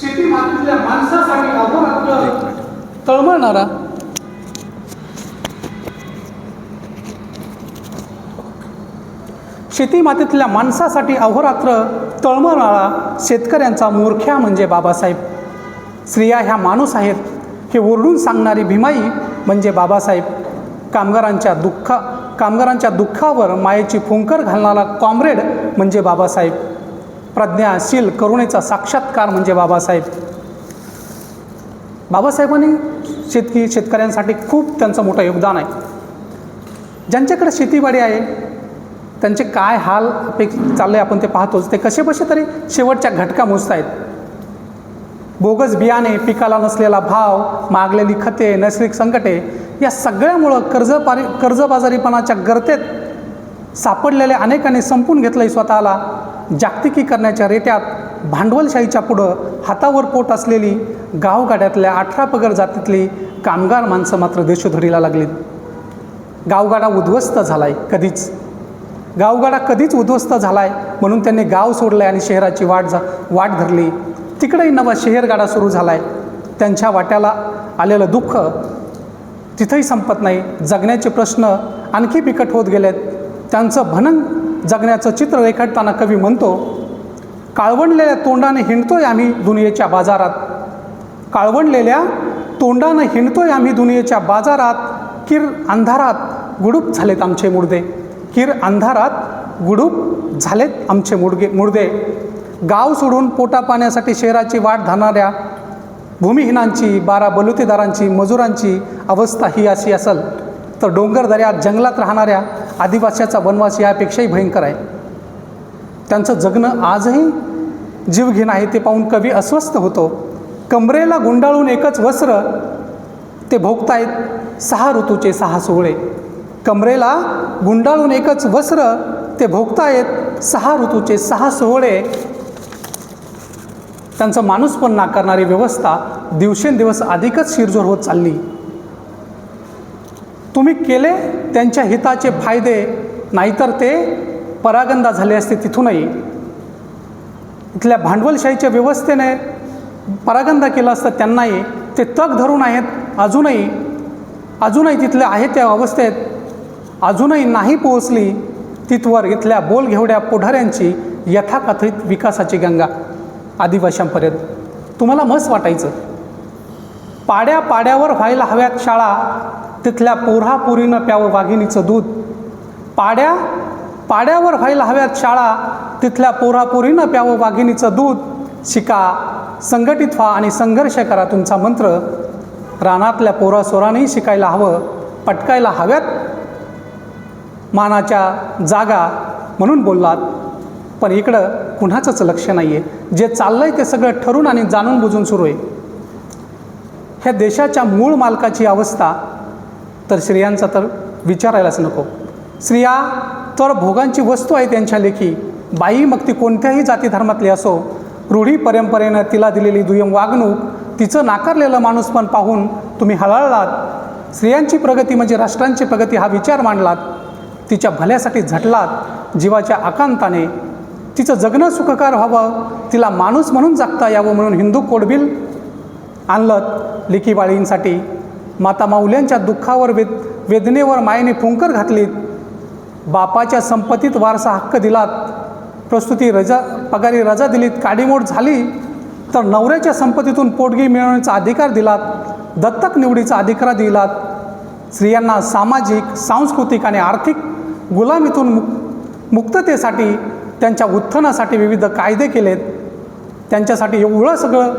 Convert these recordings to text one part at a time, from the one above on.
शेती मातीतल्या माणसासाठी अहोरात्र तळमळणारा शेती मातीतल्या माणसासाठी अहोरात्र तळमळणारा शेतकऱ्यांचा मूर्ख्या म्हणजे बाबासाहेब. स्त्रिया ह्या माणूस आहेत. हे ओरडून सांगणारी भीमाई म्हणजे बाबासाहेब. कामगारांच्या दुःखा कामगारांच्या दुःखावर मायेची फुंकर घालणारा कॉम्रेड म्हणजे बाबासाहेब. प्रज्ञाशील करुणेचा साक्षात्कार म्हणजे बाबासाहेब. बाबासाहेबांनी शेतकी शेतकऱ्यांसाठी खूप त्यांचं मोठं योगदान आहे. ज्यांच्याकडे शेतीबाडी आहे त्यांचे काय हाल अपेक्ष चालले आपण ते पाहतोच. ते कसे बसे तरी शेवटच्या घटका मोजत आहेत बोगस बियाणे पिकाला नसलेला भाव मागलेली खते नैसर्गिक संकटे या सगळ्यामुळं कर्जपारी कर्जबाजारीपणाच्या गर्तेत सापडलेल्या अनेकांनी संपून घेतलं आहे स्वतःला. जागतिकीकरणाच्या रेट्यात भांडवलशाहीच्या पुढं हातावर पोट असलेली गावगाड्यातल्या अठरा पगर जातीतली कामगार माणसं मात्र देशोधडीला लागलीत. गावगाडा उद्ध्वस्त झाला आहे कधीच. गावगाडा कधीच उद्ध्वस्त झाला आहे म्हणून त्यांनी गाव सोडलं आहे आणि शहराची वाट जा वाट धरली. तिकडेही नवा शहरगाडा सुरू झाला आहे त्यांच्या वाट्याला आलेलं दुःख तिथंही संपत नाही. जगण्याचे प्रश्न आणखी बिकट होत गेलेत. त्यांचं भनंग जगण्याचं चित्र रेखाटताना कवी म्हणतो काळवंडलेल्या तोंडाने हिंडतोय आम्ही दुनियेच्या बाजारात. काळवंडलेल्या तोंडानं हिंडतोय आम्ही दुनियेच्या बाजारात. किर अंधारात गुडूप झालेत आमचे मुडदे किर अंधारात गुडूप झालेत आमचे मुडगे मुर्दे. गाव सोडून पोटा पाण्यासाठी शहराची वाट धरणाऱ्या भूमिहीनांची बारा बलुतेदारांची मजुरांची अवस्था ही अशी असेल तर डोंगरदऱ्यात जंगलात राहणाऱ्या आदिवासीचा वनवास यापेक्षाही भयंकर आहे. त्यांचं जगणं आजही जीवघेण आहे ते पाहून कवी अस्वस्थ होतो. कमरेला गुंडाळून एकच वस्त्र ते भोगतायत सहा ऋतूचे सहा सोहळे. कमरेला गुंडाळून एकच वस्त्र ते भोगतायत सहा ऋतूचे सहा सोहळे. त्यांचं माणूस पण नाकारणारी व्यवस्था दिवसेंदिवस अधिकच शिरजोर होत चालली. तुम्ही केले त्यांच्या हिताचे फायदे नाहीतर ते परागंदा झाले असते तिथूनही. इथल्या भांडवलशाहीच्या व्यवस्थेने परागंदा केला असता त्यांनाही. ते तग धरून आहेत अजूनही. अजूनही तिथले आहेत त्या अवस्थेत. अजूनही नाही पोहोचली तिथवर इथल्या बोलघेवड्या पुढाऱ्यांची यथाकथित विकासाची गंगा आदिवाशांपर्यंत तुम्हाला मस्त वाटायचं. पाड्या पाड्यावर व्हायला हव्यात शाळा. तिथल्या पोऱ्हापोरीनं प्यावं वाघिणीचं दूध. पाड्या पाड्यावर व्हायला हव्यात शाळा तिथल्या पोऱ्हापोरीनं प्यावं वाघिणीचं दूध. शिका संघटित व्हा आणि संघर्ष करा तुमचा मंत्र. रानातल्या पोरासोरानेही शिकायला हवं पटकायला हव्यात. मानाच्या जागा म्हणून बोललात. पण इकडं कुणाचंच लक्ष नाही आहे जे चाललं आहे ते सगळं ठरून आणि जाणून बुजून सुरू आहे. ह्या देशाच्या मूळ मालकाची अवस्था तर स्त्रियांचा तर विचारायलाच नको. स्त्रिया तर भोगांची वस्तू आहे त्यांच्या लेखी. बाई मग ती कोणत्याही जाती धर्मातली असो रूढी परंपरेनं तिला दिलेली दुय्यम वागणूक तिचं नाकारलेलं माणूस पण पाहून तुम्ही हळहळलात. स्त्रियांची प्रगती म्हणजे राष्ट्रांची प्रगती हा विचार मांडलात. तिच्या भल्यासाठी झटलात जीवाच्या आकांताने. तिचं जगणं सुखकार व्हावं तिला माणूस म्हणून जगता यावं म्हणून हिंदू कोडबिल आणलं लेकीबाळींसाठी माता माऊल्यांच्या दुःखावर वेद वेदनेवर मायेने फुंकर घातलीत. बापाच्या संपत्तीत वारसा हक्क दिलात. प्रस्तुती रजा पगारी रजा दिलीत. काडीमोड झाली तर नवऱ्याच्या संपत्तीतून पोटगी मिळवण्याचा अधिकार दिलात. दत्तक निवडीचा अधिकार दिलात. स्त्रियांना सामाजिक सांस्कृतिक आणि आर्थिक गुलामीतून मुक मुक्ततेसाठी त्यांच्या उत्थानासाठी विविध कायदे केलेत. त्यांच्यासाठी एवढं सगळं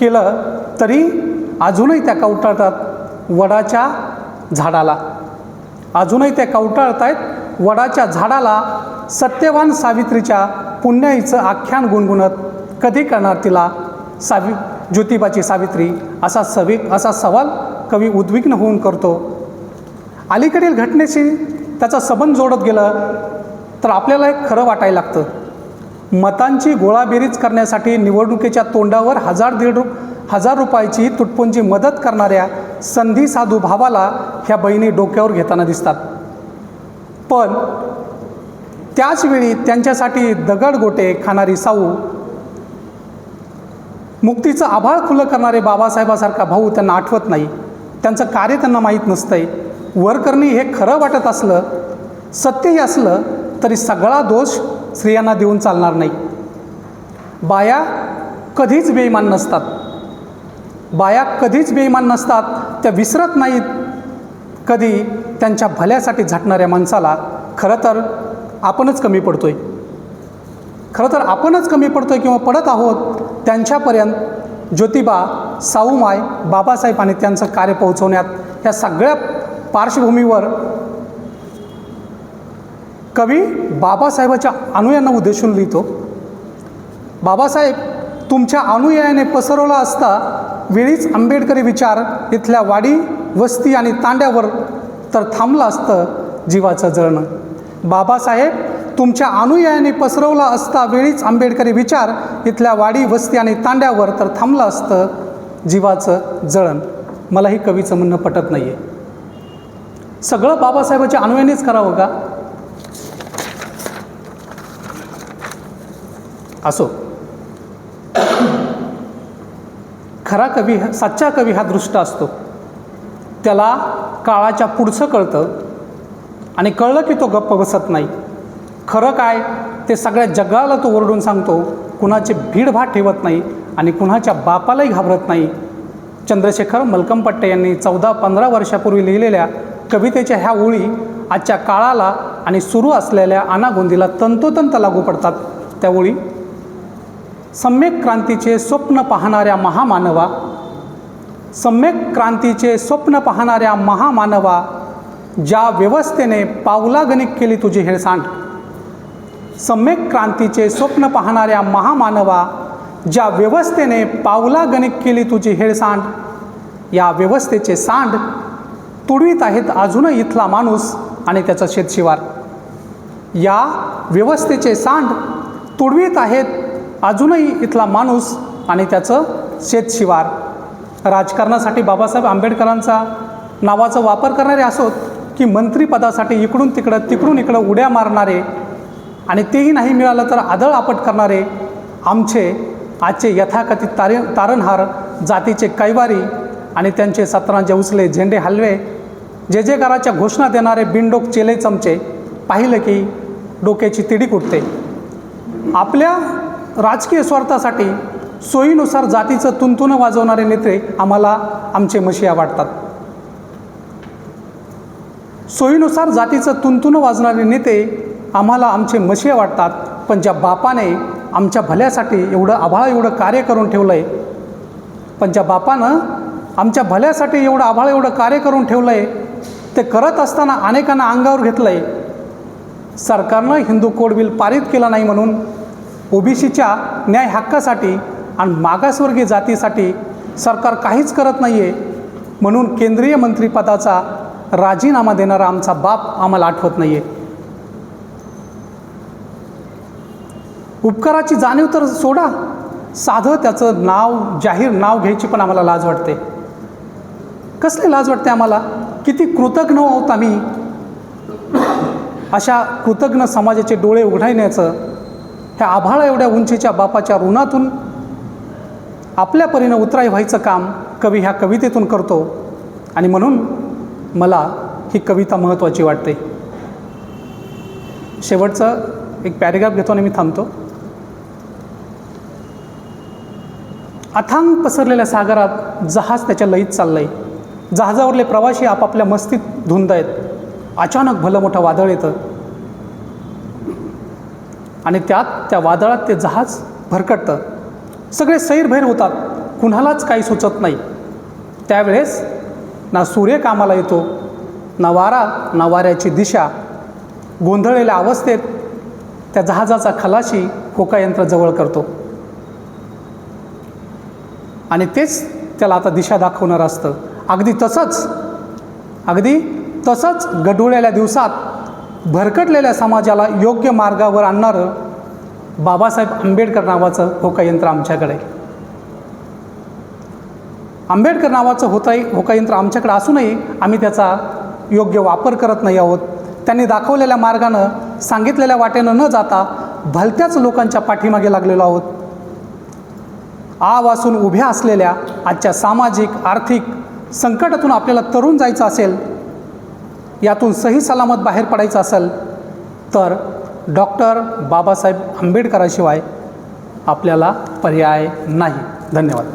केलं तरी अजूनही त्या कवटाळतात. वडाच्या झाडाला. अजूनही त्या कवटाळत आहेत वडाच्या झाडाला सत्यवान सावित्रीच्या पुण्याईचं आख्यान गुणगुणत कधी करणार तिला सावि ज्योतिबाची सावित्री? असा सवि असा सवाल कवी उद्विग्न होऊन करतो. अलीकडील घटनेशी त्याचा संबंध जोडत गेलं तर आपल्याला एक खरं वाटायला लागतं. मतांची गोळाबेरीज करण्यासाठी निवडणुकीच्या तोंडावर हजार दीड रु हजार रुपयाची तुटपुंजी मदत करणाऱ्या संधी साधू भावाला ह्या बहिणी डोक्यावर घेताना दिसतात. पण त्याचवेळी त्यांच्यासाठी दगड गोटे खाणारी साऊ मुक्तीचं आभाळ खुलं करणारे बाबासाहेबासारखा भाऊ त्यांना आठवत नाही. त्यांचं कार्य त्यांना माहीत नसतंय. वरकरणी हे खरं वाटत असलं सत्यही असलं तरी सगळा दोष स्त्रियांना देऊन चालणार नाही. बाया कधीच बेईमान नसतात. बाया कधीच बेईमान नसतात त्या विसरत नाहीत. कधी त्यांच्या भल्यासाठी झटणाऱ्या माणसाला खरं तर आपणच कमी पडतो आहे खरं तर आपणच कमी पडतो आहे किंवा पडत आहोत त्यांच्यापर्यंत ज्योतिबा साऊमाय बाबासाहेब आणि त्यांचं कार्य पोहोचवण्यात ह्या सगळ्या पार्श्वभूमीवर कवी बाबासाहेबाच्या अनुयांना उद्देशून लिहितो. बाबासाहेब तुमच्या अनुयायाने पसरवला असता वेळीच आंबेडकरी विचार इथल्या वाडी वस्ती आणि तांड्यावर तर थांबलं असतं जीवाचं जळणं. बाबासाहेब तुमच्या अनुयायाने पसरवला असता वेळीच आंबेडकरी विचार इथल्या वाडी वस्ती आणि तांड्यावर तर थांबलं असतं जीवाचं जळण. मला ही कवीचं म्हणणं पटत नाही आहे सगळं बाबासाहेबाच्या अनुयानेच करावं का? असो. खरा कवी सच्चा कवी हा दृष्ट असतो. त्याला काळाच्या पुढचं कळतं आणि कळलं की तो गप्प बसत नाही. खरं काय? ते सगळ्या जगाला तो ओरडून सांगतो कुणाचे भीडभाड ठेवत नाही आणि कुणाच्या बापालाही घाबरत नाही. चंद्रशेखर मलकमपट्टे यांनी चौदा पंधरा वर्षापूर्वी लिहिलेल्या कवितेच्या ह्या ओळी आजच्या काळाला आणि सुरू असलेल्या अनागोंदीला तंतोतंत लागू पडतात. त्या ओळी सम्यक क्रांतीचे स्वप्न पाहणाऱ्या महामानवा सम्यक क्रांतीचे स्वप्न पाहणाऱ्या महामानवा ज्या व्यवस्थेने पावलागणिक केली तुझी हेळसांड. सम्यक क्रांतीचे स्वप्न पाहणाऱ्या महामानवा ज्या व्यवस्थेने पावलागणिक केली तुझी हेळसांड या व्यवस्थेचे सांड तुडवीत आहेत अजूनही इथला माणूस आणि त्याचा शेतशिवार. या व्यवस्थेचे सांड तुडवीत आहेत अजूनही इथला माणूस आणि त्याचं शेतशिवार राजकारणासाठी बाबासाहेब आंबेडकरांचा नावाचा वापर करणारे असोत की मंत्रीपदासाठी इकडून तिकडं तिकडून इकडं उड्या मारणारे आणि तेही नाही मिळालं तर आदळ आपट करणारे आमचे आजचे यथाकथित तारे तारणहार जातीचे कैवारी आणि त्यांचे सतरांचे उचले झेंडे हलवे जे जे कराच्या घोषणा देणारे बिनडोक चेले चमचे पाहिलं की डोक्याची तिडीक उठते. आपल्या राजकीय स्वार्थासाठी सोयीनुसार जातीचं तुंतुनं वाजवणारे नेते आम्हाला आमचे मशिया वाटतात. सोयीनुसार जातीचं तुंतुनं वाजणारे नेते आम्हाला आमचे मशिया वाटतात पण ज्या बापाने आमच्या भल्यासाठी एवढं आभाळ एवढं कार्य करून ठेवलं आहे पण ज्या बापानं आमच्या भल्यासाठी एवढं आभाळ एवढं कार्य करून ठेवलं आहे ते करत असताना अनेकांना अंगावर घेतलं आहे सरकारनं हिंदू कोड बिल पारित केलं नाही म्हणून ओबीसीच्या न्याय हक्कासाठी आणि मागासवर्गीय जातीसाठी सरकार काहीच करत नाही आहे म्हणून केंद्रीय मंत्रिपदाचा राजीनामा देणारा आमचा बाप आम्हाला आठवत नाही आहे उपकाराची जाणीव तर सोडा. साधं त्याचं नाव जाहीर नाव घ्यायची पण आम्हाला लाज वाटते. कसली लाज वाटते आम्हाला? किती कृतज्ञ आहोत आम्ही. अशा कृतज्ञ समाजाचे डोळे उघडायण्याचं ह्या आभाळा एवढ्या उंचीच्या बापाच्या ऋणातून आपल्या परीनं उतराई व्हायचं काम कवी ह्या कवितेतून करतो. आणि म्हणून मला ही कविता महत्त्वाची वाटते. शेवटचं एक पॅरेग्राफ घेतो आणि मी थांबतो. अथांग पसरलेल्या सागरात जहाज त्याच्या लईत चाललं आहे जहाजावरले प्रवासी आपापल्या मस्तीत धुंद आहेत. अचानक भलं मोठं वादळ येतं. आणि त्यात त्या वादळात ते जहाज भरकटतं. सगळे सैरभैर होतात. कुणालाच काही सुचत नाही. त्यावेळेस ना सूर्य कामाला येतो ना वारा ना वाऱ्याची दिशा गोंधळलेल्या अवस्थेत त्या जहाजाचा खलाशी होकायंत्र जवळ करतो. आणि तेच त्याला आता दिशा दाखवणार असतं. अगदी तसंच अगदी तसंच गढुळलेल्या दिवसात भरकटलेल्या समाजाला योग्य मार्गावर आणणारं बाबासाहेब आंबेडकर नावाचं होकायंत्र आमच्याकडे आंबेडकर नावाचं होताही होकायंत्र आमच्याकडे असूनही आम्ही त्याचा योग्य वापर करत नाही आहोत. त्यांनी दाखवलेल्या मार्गानं सांगितलेल्या वाटेनं न जाता भलत्याच लोकांच्या पाठीमागे लागलेलो आहोत. आ वासून उभ्या असलेल्या आजच्या सामाजिक आर्थिक संकटातून आपल्याला तरुण जायचं असेल यातून सही सलामत बाहेर पडायचं असेल तर डॉक्टर बाबासाहेब आंबेडकराशिवाय आपल्याला पर्याय नाही. धन्यवाद.